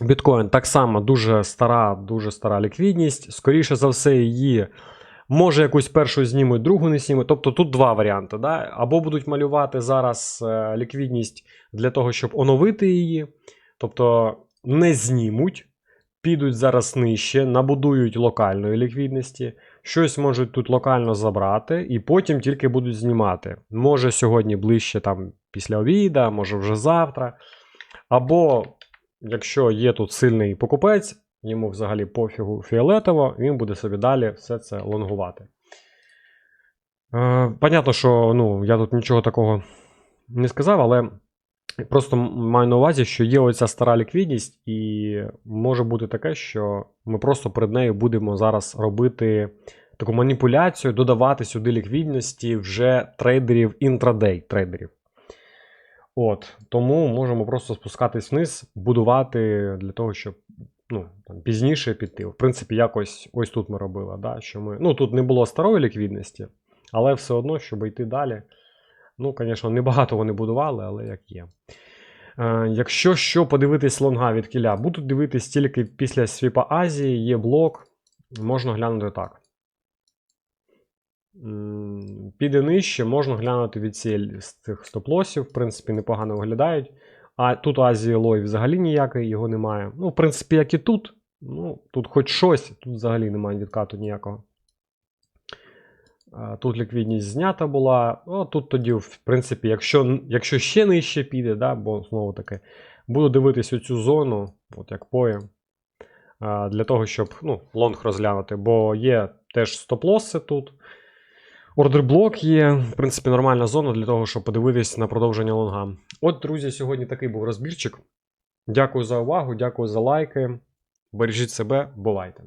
Біткоін так само дуже стара, дуже стара ліквідність. Скоріше за все, її може якусь першу знімуть, другу не знімуть. Тобто тут два варіанти. Да? Або будуть малювати зараз е, ліквідність для того, щоб оновити її. Тобто не знімуть, підуть зараз нижче, набудують локальної ліквідності, щось можуть тут локально забрати, і потім тільки будуть знімати. Може сьогодні ближче там після обіда, може вже завтра. Або якщо є тут сильний покупець, йому взагалі пофігу фіолетово, він буде собі далі все це лонгувати. Е, понятно, що ну, я тут нічого такого не сказав, але просто маю на увазі, що є оця стара ліквідність, і може бути таке, що ми просто перед нею будемо зараз робити таку маніпуляцію, додавати сюди ліквідності вже трейдерів, інтрадей трейдерів. От, тому можемо просто спускатись вниз, будувати для того, щоб ну, там, пізніше піти. В принципі, якось ось тут ми робили. Да, що ми, ну, тут не було старої ліквідності, але все одно, щоб йти далі. Ну, звісно, небагато вони будували, але як є. Е, якщо що подивитись лонга від кіля, буду дивитись тільки після свіпа Азії, є блок, можна глянути так. Піде нижче, можна глянути від цієї з цих стоп-лосів, в принципі, непогано виглядають. А тут Азії лой взагалі ніякий, його немає. Ну, в принципі, як і тут. Ну, тут хоч щось, тут взагалі немає відкату ніякого. Тут ліквідність знята була. Ну, тут тоді, в принципі, якщо, якщо ще нижче піде, да, бо знову таки, буду дивитись оцю зону, от як поє, для того, щоб ну, лонг розглянути, бо є теж стоп-лоси тут. Ордерблок є, в принципі, нормальна зона для того, щоб подивитись на продовження лонга. От, друзі, сьогодні такий був розбірчик. Дякую за увагу, дякую за лайки. Бережіть себе, бувайте!